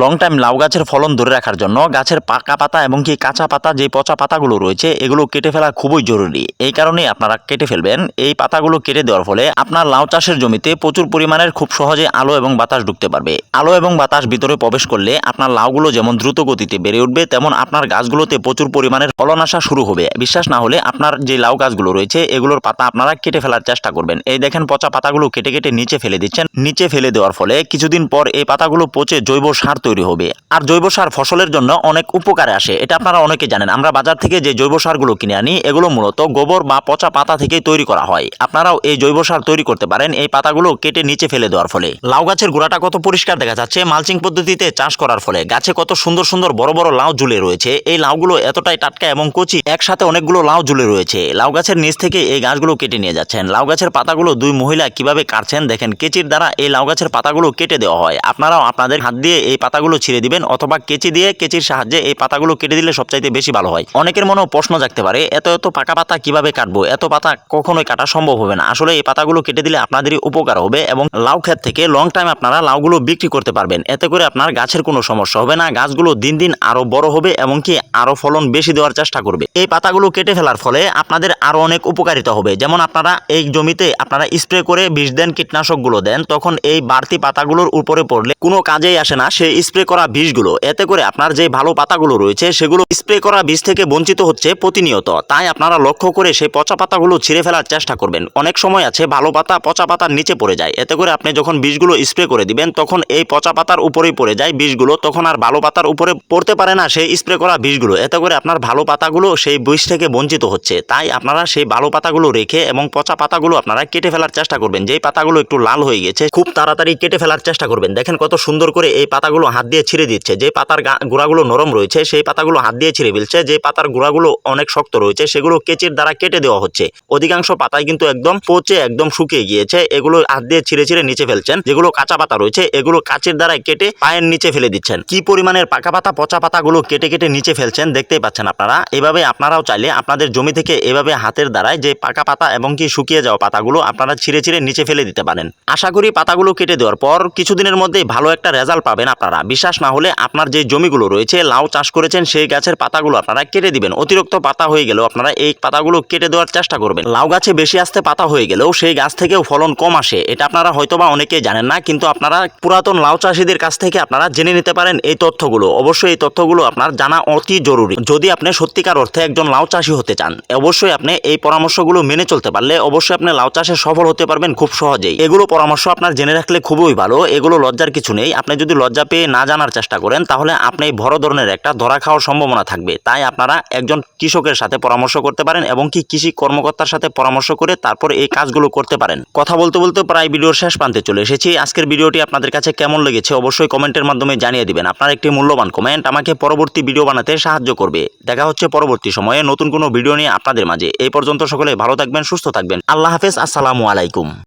Long time লাউ গাছের ফলন ধরে রাখার জন্য গাছের পাকা পাতা এবং কি কাঁচা পাতা, যে পচা পাতাগুলো রয়েছে, এগুলো কেটে ফেলা খুবই জরুরি। এই কারণে আপনারা কেটে ফেলবেন। এই পাতাগুলো কেটে দেওয়ার ফলে আপনার লাউ চাষের জমিতে প্রচুর পরিমাণের খুব সহজে আলো এবং বাতাস ঢুকতে পারবে। আলো এবং বাতাস ভিতরে প্রবেশ করলে আপনার লাউগুলো যেমন দ্রুত গতিতে বেড়ে উঠবে, তেমন আপনার গাছগুলোতে প্রচুর পরিমাণের ফলন আসা শুরু হবে। বিশ্বাস না হলে আপনার যে লাউ গাছগুলো রয়েছে, এগুলোর পাতা আপনারা কেটে ফেলার চেষ্টা করবেন। এই দেখেন পচা পাতাগুলো কেটে কেটে নিচে ফেলে দিচ্ছেন। নিচে ফেলে দেওয়ার ফলে কিছুদিন পর এই পাতাগুলো পচে জৈব সার তৈরি হবে। আর জৈব সার ফসলের জন্য অনেক উপকারে আসে। এটা আপনারা অনেকে জানেন। আমরা বাজার থেকে যে জৈব সারগুলো কিনে আনি, এগুলো মূলত গোবর বা পচা পাতা থেকেই তৈরি করা হয়। আপনারাও এই জৈব সার তৈরি করতে পারেন। এই পাতাগুলো কেটে নিচে ফেলে দেওয়ার ফলে। লাউ গাছের গোড়াটা কত পরিষ্কার দেখা যাচ্ছে। মালচিং পদ্ধতিতে চাষ করার ফলে গাছে কত সুন্দর সুন্দর বড় বড় লাউ ঝুলে রয়েছে। এই লাউগুলো এতটাই টাটকা এবং কচি, একসাথে অনেকগুলো লাউ ঝুলে রয়েছে। লাউ গাছের নিচ থেকে এই গাছগুলো কেটে নিয়ে যাচ্ছেন। লাউ গাছের পাতাগুলো দুই মহিলা কীভাবে কাটছেন, দেখেন কেচির দ্বারা এই লাউ গাছের পাতাগুলো কেটে দেওয়া হয়। আপনারাও আপনাদের হাত দিয়ে এই পাতাগুলো ছিঁড়ে দিবেন অথবা কেচি দিয়ে কেচির সাহায্যে এই পাতাগুলো কেটে দিলে সবচাইতে বেশি ভালো হয়। অনেকের মনেও প্রশ্ন জাগতে পারে, এত এত পাকা পাতা কীভাবে কাটবো? এত পাতা কখনোই কাটা সম্ভব হবে না। আসলে এই পাতাগুলো কেটে দিলে আপনাদেরই উপকার হবে এবং লাউ ক্ষেত থেকে লং টাইম আপনারা লাউগুলো বিক্রি করতে পারবেন। এতে করে আপনার গাছের কোনো সমস্যা হবে না, গাছগুলো দিন দিন আরও বড় হবে এবং কি আরও ফলন বেশি দেওয়ার চেষ্টা করবে। এই পাতাগুলো কেটে ফেলার ফলে আপনাদের আরও অনেক উপকারিতা হবে। যেমন আপনারা এই জমিতে আপনারা স্প্রে করে বিষ দেন, কীটনাশকগুলো দেন, তখন এই বাড়তি পাতাগুলোর উপরে পড়লে কোনো কাজেই আসে না, সেই স্প্রে করা বিষগুলো, এতে করে আপনার যে ভালো পাতাগুলো রয়েছে সেগুলো স্প্রে করা বীজ থেকে বঞ্চিত হচ্ছে প্রতিনিয়ত। তাই আপনারা লক্ষ্য করে সেই পচা পাতাগুলো ছিঁড়ে ফেলার চেষ্টা করবেন। অনেক সময় আছে ভালো পাতা পচা পাতার নিচে পড়ে যায়। এতে করে আপনি যখন বীজগুলো স্প্রে করে দিবেন, তখন এই পচা পাতার উপরেই পড়ে যায় বীজগুলো। তখন আর ভালো পাতার উপরে পড়তে পারে না সেই স্প্রে করা বীজগুলো। এতে করে আপনার ভালো পাতাগুলো সেই বীজ থেকে বঞ্চিত হচ্ছে। তাই আপনারা সেই ভালো পাতাগুলো রেখে এবং পচা পাতাগুলো আপনারা কেটে ফেলার চেষ্টা করবেন। যেই পাতাগুলো একটু লাল হয়ে গেছে, খুব তাড়াতাড়ি কেটে ফেলার চেষ্টা করবেন। দেখেন কত সুন্দর করে এই পাতাগুলো হাত দিয়ে ছিঁড়ে দিচ্ছে, যে পাতার গোড়াগুলো নরম রয়েছে, সেই পাতাগুলো হাত দিয়ে ছিঁড়ে ফেলছে, যে পাতার গোড়াগুলো অনেক শক্ত রয়েছে, সেগুলো কেচির দ্বারা কেটে দেওয়া হচ্ছে। অধিকাংশ পাতায় কিন্তু একদম পচে, একদম শুকিয়ে গিয়েছে, এগুলো হাত দিয়ে ছিঁড়ে ছিঁড়ে নিচে ফেলছেন, যেগুলো কাঁচা পাতা রয়েছে, এগুলো কাচের দ্বারা কেটে পায়ের নিচে ফেলে দিচ্ছেন। কি পরিমাণের পাকা পাতা, পচা পাতাগুলো কেটে কেটে নিচে ফেলছেন, দেখতেই পাচ্ছেন আপনারা। এভাবে আপনারাও চাইলে আপনাদের জমি থেকে এভাবে হাতের দ্বারায় যে পাকা পাতা এবং কি শুকিয়ে যাওয়া পাতাগুলো আপনারা ছিঁড়ে ছিঁড়ে নিচে ফেলে দিতে পারেন। আশা করি পাতাগুলো কেটে দেওয়ার পর কিছুদিনের মধ্যে ভালো একটা রেজাল্ট পাবেন আপনারা। বিশ্বাস না হলে আপনার যে জমিগুলো রয়েছে, লাউ চাষ করেছেন, সেই গাছের পাতাগুলো আপনারা কেটে দিবেন। অতিরিক্ত পাতা হয়ে গেলেও আপনারা এই পাতাগুলো কেটে দেওয়ার চেষ্টা করবেন। লাউ গাছে বেশি আসতে পাতা হয়ে গেলেও সেই গাছ থেকেও ফলন কম আসে। এটা আপনারা হয়তোবা অনেকেই জানেন না, কিন্তু আপনারা পুরাতন লাউ চাষিদের কাছ থেকে আপনারা জেনে নিতে পারেন এই তথ্যগুলো। অবশ্যই এই তথ্যগুলো আপনার জানা অতি জরুরি। যদি আপনি সত্যিকার অর্থে একজন লাউ চাষি হতে চান, অবশ্যই আপনি এই পরামর্শগুলো মেনে চলতে পারলে অবশ্যই আপনি লাউ চাষে সফল হতে পারবেন খুব সহজেই। এগুলো পরামর্শ আপনার জেনে রাখলে খুবই ভালো, এগুলো লজ্জার কিছু নেই। আপনি যদি লজ্জা পেয়ে না জানার চেষ্টা করেন, তাহলে আপনি বড় ধরনের একটা ধরা খাওয়ার সম্ভাবনা থাকবে। তাই আপনারা একজন কৃষকের সাথে পরামর্শ করতে পারেন এবং কি কৃষি কর্মকর্তার সাথে পরামর্শ করে তারপর এই কাজগুলো করতে পারেন। কথা বলতে বলতে প্রায় ভিডিওর শেষ প্রান্তে চলে এসেছি। আজকের ভিডিওটি আপনাদের কাছে কেমন লেগেছে অবশ্যই কমেন্টের মাধ্যমে জানিয়ে দিবেন। আপনার একটি মূল্যবান কমেন্ট আমাকে পরবর্তী ভিডিও বানাতে সাহায্য করবে। দেখা হচ্ছে পরবর্তী সময়ে নতুন কোনো ভিডিও নিয়ে আপনাদের মাঝে। এই পর্যন্ত সকলে ভালো থাকবেন, সুস্থ থাকবেন। আল্লাহ হাফেজ, আসসালামু আলাইকুম।